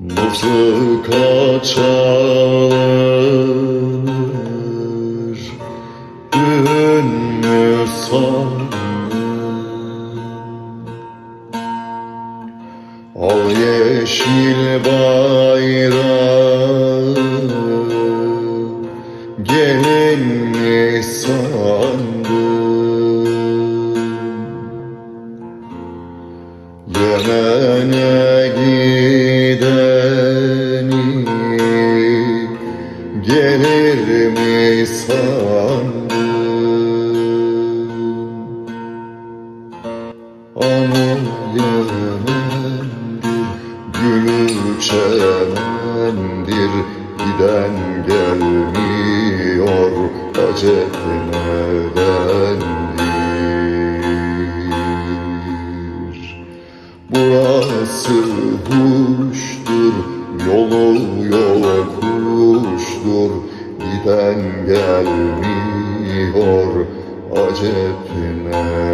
Nasıl kaçar ünlü sandım Al yeşil bayrağı gelin mi sandım Yemen'e gideni gelir mi sandım Ama Yemen'dir, gülü çemendir Giden gelmiyor, acep nedendir Burası huştur, yolu yokuştur Giden gelmiyor, acep neydir